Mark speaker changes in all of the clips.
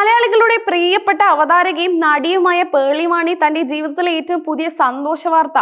Speaker 1: മലയാളികളുടെ പ്രിയപ്പെട്ട അവതാരകയും നടിയുമായ പേളിമാണി തന്റെ ജീവിതത്തിലെ ഏറ്റവും പുതിയ സന്തോഷ വാർത്ത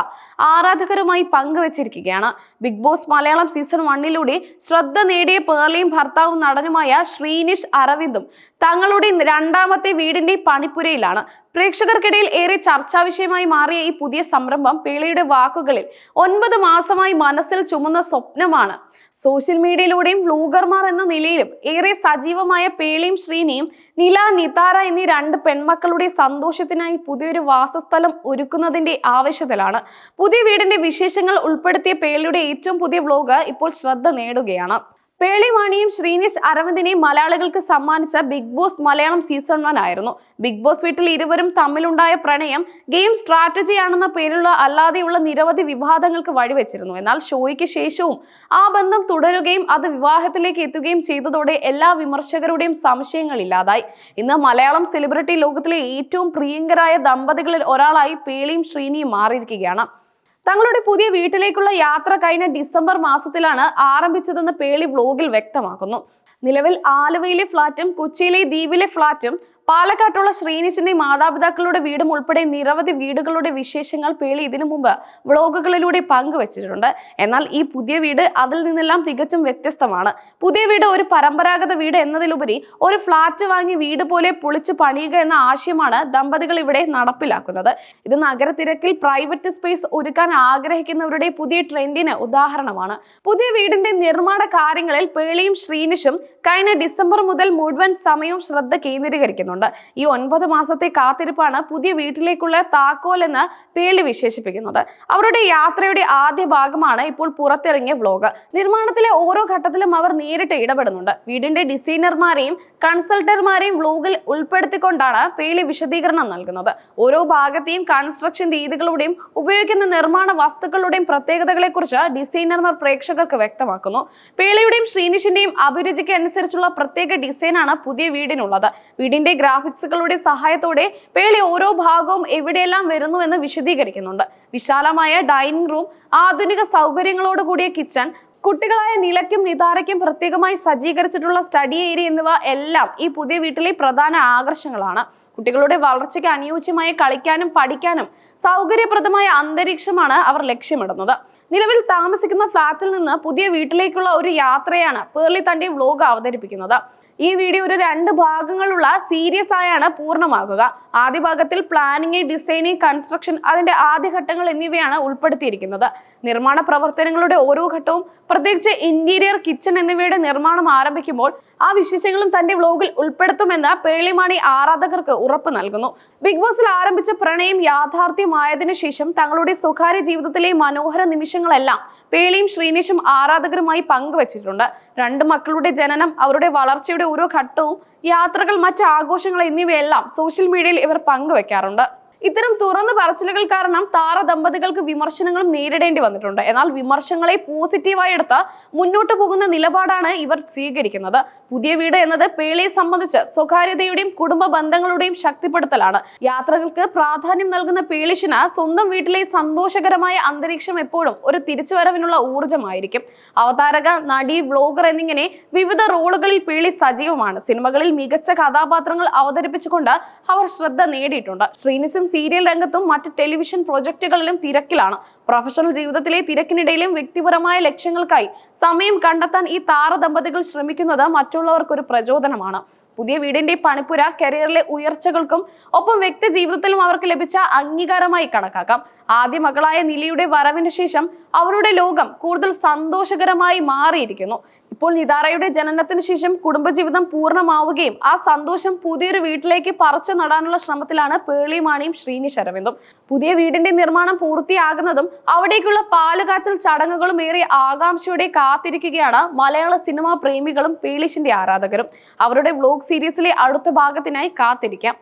Speaker 1: ആരാധകരുമായി പങ്കുവച്ചിരിക്കുകയാണ്. ബിഗ് ബോസ് മലയാളം സീസൺ വണ്ണിലൂടെ ശ്രദ്ധ നേടിയ പേളിയും ഭർത്താവും നടനുമായ ശ്രീനിഷ് അരവിന്ദും തങ്ങളുടെ രണ്ടാമത്തെ വീടിന്റെ പണിപ്പുരയിലാണ്. പ്രേക്ഷകർക്കിടയിൽ ഏറെ ചർച്ചാ വിഷയമായി മാറിയ ഈ പുതിയ സംരംഭം പേളിയുടെ വാക്കുകളിൽ ഒൻപത് മാസമായി മനസ്സിൽ ചുമന്ന സ്വപ്നമാണ്. സോഷ്യൽ മീഡിയയിലൂടെയും വ്ലൂഗർമാർ എന്ന നിലയിലും ഏറെ സജീവമായ പേളിയും ശ്രീനിയും നില നിതാര എന്നീ രണ്ട് പെൺമക്കളുടെ സന്തോഷത്തിനായി പുതിയൊരു വാസസ്ഥലം ഒരുക്കുന്നതിന്റെ ആവശ്യത്തിലാണ് പുതിയ വീടിന്റെ വിശേഷങ്ങൾ ഉൾപ്പെടുത്തിയ പേളിയുടെ ഏറ്റവും പുതിയ വ്ലോഗ് ഇപ്പോൾ ശ്രദ്ധ നേടുകയാണ്. പേളിമാണിയും ശ്രീനിഷ് അരവിന്ദിനെയും മലയാളികൾക്ക് സമ്മാനിച്ച Big Boss Malayalam season one ആയിരുന്നു. ബിഗ് ബോസ് വീട്ടിൽ ഇരുവരും തമ്മിലുണ്ടായ പ്രണയം ഗെയിം സ്ട്രാറ്റജി ആണെന്ന പേരിലുള്ള അല്ലാതെയുള്ള നിരവധി വിവാദങ്ങൾക്ക് വഴിവെച്ചിരുന്നു. എന്നാൽ ഷോയ്ക്ക് ശേഷവും ആ ബന്ധം തുടരുകയും അത് വിവാഹത്തിലേക്ക് എത്തുകയും ചെയ്തതോടെ എല്ലാ വിമർശകരുടെയും സംശയങ്ങൾ ഇല്ലാതായി. ഇന്ന് മലയാളം സെലിബ്രിറ്റി ലോകത്തിലെ ഏറ്റവും പ്രിയങ്കരായ ദമ്പതികളിൽ ഒരാളായി പേളിയും ശ്രീനിയും മാറിയിരിക്കുകയാണ്. തങ്ങളുടെ പുതിയ വീട്ടിലേക്കുള്ള യാത്ര കഴിഞ്ഞ ഡിസംബർ മാസത്തിലാണ് ആരംഭിച്ചതെന്ന് പേളി വ്ലോഗിൽ വ്യക്തമാക്കുന്നു. നിലവിൽ ആലുവയിലെ ഫ്ളാറ്റും കൊച്ചിയിലെ ദ്വീപിലെ ഫ്ളാറ്റും പാലക്കാട്ടുള്ള ശ്രീനിശിന്റെ മാതാപിതാക്കളുടെ വീടും ഉൾപ്പെടെ നിരവധി വീടുകളുടെ വിശേഷങ്ങൾ പേളി ഇതിനു മുമ്പ് വ്ളോഗുകളിലൂടെ പങ്കുവച്ചിട്ടുണ്ട്. എന്നാൽ ഈ പുതിയ വീട് അതിൽ നിന്നെല്ലാം തികച്ചും വ്യത്യസ്തമാണ്. പുതിയ വീട് ഒരു പരമ്പരാഗത വീട് എന്നതിലുപരി ഒരു ഫ്ളാറ്റ് വാങ്ങി വീട് പോലെ പൊളിച്ചു പണിയുക എന്ന ആശയമാണ് ദമ്പതികൾ ഇവിടെ നടപ്പിലാക്കുന്നത്. ഇത് നഗരത്തിരക്കിൽ പ്രൈവറ്റ് സ്പേസ് ഒരുക്കാൻ ആഗ്രഹിക്കുന്നവരുടെ പുതിയ ട്രെൻഡിന് ഉദാഹരണമാണ്. പുതിയ വീടിന്റെ നിർമ്മാണ കാര്യങ്ങളിൽ പേളിയും ശ്രീനിഷും കഴിഞ്ഞ ഡിസംബർ മുതൽ മുഴുവൻ സമയവും ശ്രദ്ധ കേന്ദ്രീകരിക്കുന്നുണ്ട്. ഈ ഒൻപത് മാസത്തെ കാത്തിരിപ്പാണ് പുതിയ വീട്ടിലേക്കുള്ള താക്കോൽ എന്ന് പേളി വിശേഷിപ്പിക്കുന്നത്. അവരുടെ യാത്രയുടെ ആദ്യ ഭാഗമാണ് ഇപ്പോൾ പുറത്തിറങ്ങിയ വ്ലോഗ്. നിർമ്മാണത്തിലെ ഓരോ ഘട്ടത്തിലും അവർ നേരിട്ട് ഇടപെടുന്നുണ്ട്. വീടിന്റെ ഡിസൈനർമാരെയും കൺസൾട്ടർമാരെയും വ്ലോഗിൽ ഉൾപ്പെടുത്തിക്കൊണ്ടാണ് പേളി വിശദീകരണം നൽകുന്നത്. ഓരോ ഭാഗത്തെയും കൺസ്ട്രക്ഷൻ രീതികളുടെയും ഉപയോഗിക്കുന്ന നിർമ്മാണ വസ്തുക്കളുടെയും പ്രത്യേകതകളെക്കുറിച്ച് ഡിസൈനർമാർ പ്രേക്ഷകർക്ക് വ്യക്തമാക്കുന്നു. പേളിയുടെയും ശ്രീനിഷിന്റെയും അഭിരുചിക്ക് അനുസരിച്ചുള്ള പ്രത്യേക ഡിസൈനാണ് പുതിയ വീടിനുള്ളത്. വീടിന്റെ ഗ്രാഫിക്സുകളുടെ സഹായത്തോടെ പേളി ഓരോ ഭാഗവും എവിടെയെല്ലാം വരുന്നുവെന്ന് വിശദീകരിക്കുന്നുണ്ട്. വിശാലമായ ഡൈനിങ് റൂം ആധുനിക സൗകര്യങ്ങളോട് കൂടിയ കിച്ചൺ കുട്ടികളായ നിലയ്ക്കും നിതാരയ്ക്കും പ്രത്യേകമായി സജ്ജീകരിച്ചിട്ടുള്ള സ്റ്റഡി ഏരിയ എന്നിവ എല്ലാം ഈ പുതിയ വീട്ടിലെ പ്രധാന ആകർഷണങ്ങളാണ്. കുട്ടികളുടെ വളർച്ചയ്ക്ക് അനുയോജ്യമായി കളിക്കാനും പഠിക്കാനും സൗകര്യപ്രദമായ അന്തരീക്ഷമാണ് അവർ ലക്ഷ്യമിടുന്നത്. നിലവിൽ താമസിക്കുന്ന ഫ്ളാറ്റിൽ നിന്ന് പുതിയ വീട്ടിലേക്കുള്ള ഒരു യാത്രയാണ് പേർലി തന്റെ വ്ലോഗ് അവതരിപ്പിക്കുന്നത്. ഈ വീഡിയോ ഒരു രണ്ട് ഭാഗങ്ങളുള്ള സീരീസ് ആയാണ് പൂർണമാകുക. ആദ്യ ഭാഗത്തിൽ പ്ലാനിങ് ഡിസൈനിങ് കൺസ്ട്രക്ഷൻ അതിന്റെ ആദ്യഘട്ടങ്ങൾ എന്നിവയാണ് ഉൾപ്പെടുത്തിയിരിക്കുന്നത്. നിർമ്മാണ പ്രവർത്തനങ്ങളുടെ ഓരോ ഘട്ടവും പ്രത്യേകിച്ച് ഇന്റീരിയർ കിച്ചൺ എന്നിവയുടെ നിർമ്മാണം ആരംഭിക്കുമ്പോൾ ആ വിശേഷങ്ങളും തന്റെ വ്ലോഗിൽ ഉൾപ്പെടുത്തുമെന്ന് പേളിമാണി ആരാധകർക്ക് ഉറപ്പ് നൽകുന്നു. ബിഗ് ബോസിൽ ആരംഭിച്ച പ്രണയം യാഥാർത്ഥ്യമായതിനു ശേഷം തങ്ങളുടെ സ്വകാര്യ ജീവിതത്തിലെ മനോഹര നിമിഷങ്ങളെല്ലാം പേളിയും ശ്രീനിഷും ആരാധകരുമായി പങ്കുവച്ചിട്ടുണ്ട്. രണ്ട് മക്കളുടെ ജനനം അവരുടെ വളർച്ചയുടെ ഓരോ ഘട്ടവും യാത്രകൾ മറ്റ് ആഘോഷങ്ങൾ എന്നിവയെല്ലാം സോഷ്യൽ മീഡിയയിൽ ഇവർ പങ്കുവെക്കാറുണ്ട്. ഇത്തരം തുറന്നു പറച്ചിലുകൾ കാരണം താര ദമ്പതികൾക്ക് വിമർശനങ്ങളും നേരിടേണ്ടി വന്നിട്ടുണ്ട്. എന്നാൽ വിമർശനങ്ങളെ പോസിറ്റീവായി എടുത്ത് മുന്നോട്ട് പോകുന്ന നിലപാടാണ് ഇവർ സ്വീകരിക്കുന്നത്. പുതിയ വീട് എന്നത് പേളിയെ സംബന്ധിച്ച് സ്വകാര്യതയുടെയും കുടുംബ ബന്ധങ്ങളുടെയും ശക്തിപ്പെടുത്തലാണ്. യാത്രകൾക്ക് പ്രാധാന്യം നൽകുന്ന പേളിഷിന് സ്വന്തം വീട്ടിലെ സന്തോഷകരമായ അന്തരീക്ഷം എപ്പോഴും ഒരു തിരിച്ചുവരവിനുള്ള ഊർജമായിരിക്കും. അവതാരക നടി വ്ലോഗർ എന്നിങ്ങനെ വിവിധ റോളുകളിൽ പേളി സജീവമാണ്. സിനിമകളിൽ മികച്ച കഥാപാത്രങ്ങൾ അവതരിപ്പിച്ചുകൊണ്ട് അവർ ശ്രദ്ധ നേടിയിട്ടുണ്ട്. ശ്രീനിസും സീരിയൽ രംഗത്തും മറ്റ് ടെലിവിഷൻ പ്രൊജക്ടുകളിലും തിരക്കിലാണ്. പ്രൊഫഷണൽ ജീവിതത്തിലെ തിരക്കിനിടയിലും വ്യക്തിപരമായ ലക്ഷ്യങ്ങൾക്കായി സമയം കണ്ടെത്താൻ ഈ താരദമ്പതികൾ ശ്രമിക്കുന്നത് മറ്റുള്ളവർക്കൊരു പ്രചോദനമാണ്. പുതിയ വീടിന്റെ പണിപ്പുര കരിയറിലെ ഉയർച്ചകൾക്കും ഒപ്പം വ്യക്തി ജീവിതത്തിലും അവർക്ക് ലഭിച്ച അംഗീകാരമായി കണക്കാക്കാം. ആദ്യ മകളായ നിലയുടെ വരവിന് ശേഷം അവരുടെ ലോകം കൂടുതൽ സന്തോഷകരമായി മാറിയിരിക്കുന്നു. ഇപ്പോൾ നിതാറയുടെ ജനനത്തിന് ശേഷം കുടുംബജീവിതം പൂർണമാവുകയും ആ സന്തോഷം പുതിയൊരു വീട്ടിലേക്ക് പറിച്ചു നടാനുള്ള ശ്രമത്തിലാണ് പേളിമാണിയും ശ്രീനി ശരവിന്ദും. പുതിയ വീടിന്റെ നിർമ്മാണം പൂർത്തിയാകുന്നതും അവിടേക്കുള്ള പാലുകാച്ചൽ ചടങ്ങുകളും ഏറെ ആകാംക്ഷയോടെ കാത്തിരിക്കുകയാണ് മലയാള സിനിമാ പ്രേമികളും പേളിഷിന്റെ ആരാധകരും. അവരുടെ വ്ലോഗ് സീരീസിലെ അടുത്ത ഭാഗത്തിനായി കാത്തിരിക്കാം.